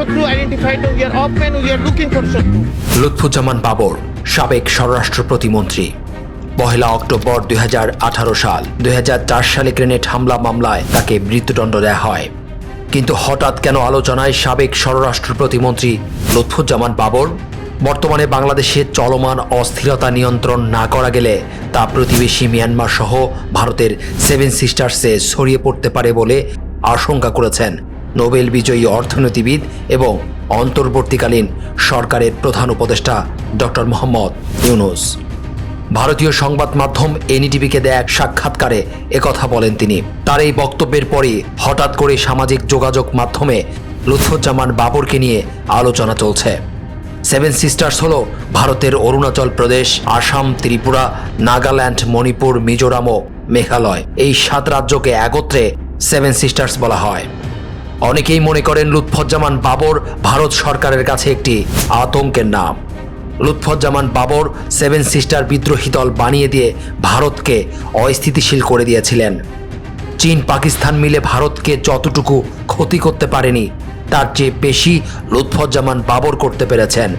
Shotru identified. We are open. We are looking for. Lutfuzzaman Babur, সাবেক স্বরাষ্ট্র প্রতিমন্ত্রী পহেলা অক্টোবর দুই সাল, দুই সালে গ্রেনেড হামলা মামলায় তাকে মৃত্যুদণ্ড দেওয়া হয় কিন্তু হঠাৎ কেন আলোচনায় সাবেক স্বরাষ্ট্র প্রতিমন্ত্রী লুৎফুজ্জামান বাবর বর্তমানে বাংলাদেশে চলমান অস্থিরতা নিয়ন্ত্রণ না করা গেলে তা প্রতিবেশী মিয়ানমার সহ ভারতের সেভেন সিস্টার্সে ছড়িয়ে পড়তে পারে বলে আশঙ্কা করেছেন নোবেল বিজয়ী অর্থনীতিবিদ এবং অন্তর্বর্তীকালীন সরকারের প্রধান উপদেষ্টা ডক্টর মোহাম্মদ ইউনুস। ভারতীয় সংবাদ মাধ্যম এনইটিভিকে দেয়া এক সাক্ষাৎকারে একথা বলেন তিনি। তার এই বক্তব্যের পরই হঠাৎ করে সামাজিক যোগাযোগ মাধ্যমে লুৎফুজ্জামান বাবরকে নিয়ে আলোচনা চলছে। সেভেন সিস্টার্স হল ভারতের অরুণাচল প্রদেশ, আসাম, ত্রিপুরা, নাগাল্যান্ড, মণিপুর, মিজোরাম ও মেঘালয়। এই সাত রাজ্যকে একত্রে সেভেন সিস্টার্স বলা হয়। অনেকেই মনে করেন লুৎফজ্জামান বাবর ভারত সরকারের কাছে একটি আতঙ্কের নাম। লুৎফুজ্জামান বাবর সেভেন সিস্টার বিদ্রোহী দল বানিয়ে দিয়ে ভারতকে অস্থিতিশীল করে দিয়েছিলেন। চীন পাকিস্তান মিলে ভারতকে যতটুকু ক্ষতি করতে পারেনি, তার চেয়ে বেশি লুৎফুজ্জামান বাবর করতে পেরেছেন।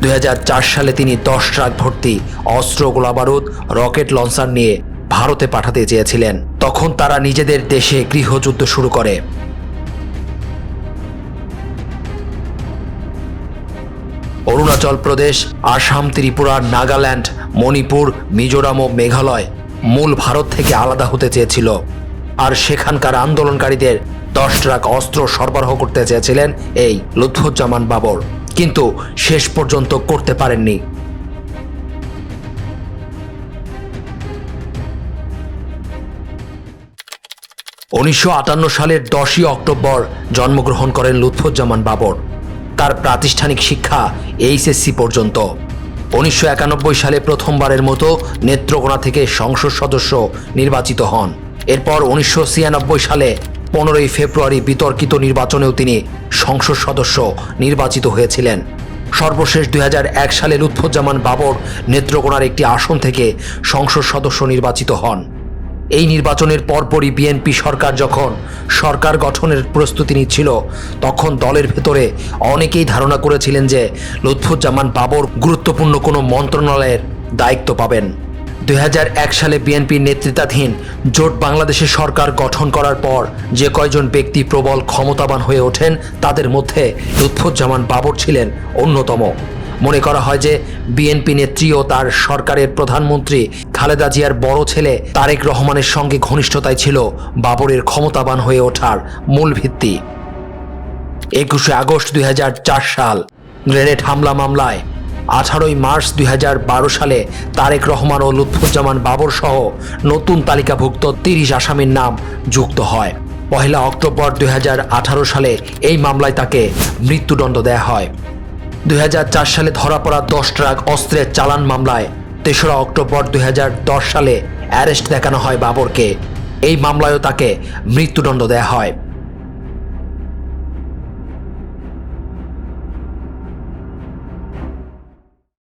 দুই হাজার চার সালে তিনি দশ ট্রাক ভর্তি অস্ত্র, গোলাবারুদ, রকেট লঞ্চার নিয়ে ভারতে পাঠাতে চেয়েছিলেন। তখন তারা নিজেদের দেশে গৃহযুদ্ধ শুরু করে। অরুণাচল প্রদেশ, আসাম, ত্রিপুরা, নাগাল্যান্ড, মণিপুর, মিজোরাম ও মেঘালয় মূল ভারত থেকে আলাদা হতে চেয়েছিল। আর সেখানকার আন্দোলনকারীদের দশ ট্রাক অস্ত্র সরবরাহ করতে চেয়েছিলেন এই লুৎফুজ্জামান বাবর। কিন্তু শেষ পর্যন্ত করতে পারেননি। উনিশশো আটান্ন সালের দশই অক্টোবর জন্মগ্রহণ করেন লুৎফুজ্জামান বাবর। তার প্রাতিষ্ঠানিক শিক্ষা এইচএসসি পর্যন্ত। উনিশশো একানব্বই সালে প্রথমবারের মতো নেত্রকোনা থেকে সংসদ সদস্য নির্বাচিত হন। এরপর উনিশশো ছিয়ানব্বই সালে পনেরোই ফেব্রুয়ারি বিতর্কিত নির্বাচনেও তিনি সংসদ সদস্য নির্বাচিত হয়েছিলেন। সর্বশেষ দু হাজার এক সালে লুৎফুজ্জামান বাবর নেত্রকোনার একটি আসন থেকে সংসদ সদস্য নির্বাচিত হন। এই নির্বাচনের পরপরই বিএনপি সরকার যখন সরকার গঠনের প্রস্তুতি নিচ্ছিল, তখন দলের ভেতরে অনেকেই ধারণা করেছিলেন যে লুৎফুজ্জামান বাবর গুরুত্বপূর্ণ কোনো মন্ত্রণালয়ের দায়িত্ব পাবেন। দু হাজার এক সালে বিএনপির নেতৃত্বাধীন জোট বাংলাদেশের সরকার গঠন করার পর যে কয়জন ব্যক্তি প্রবল ক্ষমতাবান হয়ে ওঠেন, তাদের মধ্যে লুৎফুজ্জামান বাবর ছিলেন অন্যতম। মনে করা হয় যে বিএনপি নেত্রী ও তার সরকারের প্রধানমন্ত্রী খালেদা জিয়ার বড় ছেলে তারেক রহমানের সঙ্গে ঘনিষ্ঠতায় ছিল বাবরের ক্ষমতাবান হয়ে ওঠার মূল ভিত্তি। একুশে আগস্ট দুই হাজার চার সাল, গ্রেনেড হামলা মামলায় আঠারোই মার্চ দুই হাজার বারো সালে তারেক রহমান ও লুৎফুজ্জামান বাবর সহ নতুন তালিকাভুক্ত তিরিশ আসামির নাম যুক্ত হয়। পহেলা অক্টোবর দুই হাজার আঠারো সালে এই মামলায় তাকে মৃত্যুদণ্ড দেয়া হয়। দুই হাজার চার সালে ধরা পড়া দশ ট্রাক অস্ত্রের চালান মামলায় তেসরা অক্টোবর দুই হাজার দশ সালে অ্যারেস্ট দেখানো হয় বাবরকে। এই মামলায়ও তাকে মৃত্যুদণ্ড দেয়া হয়।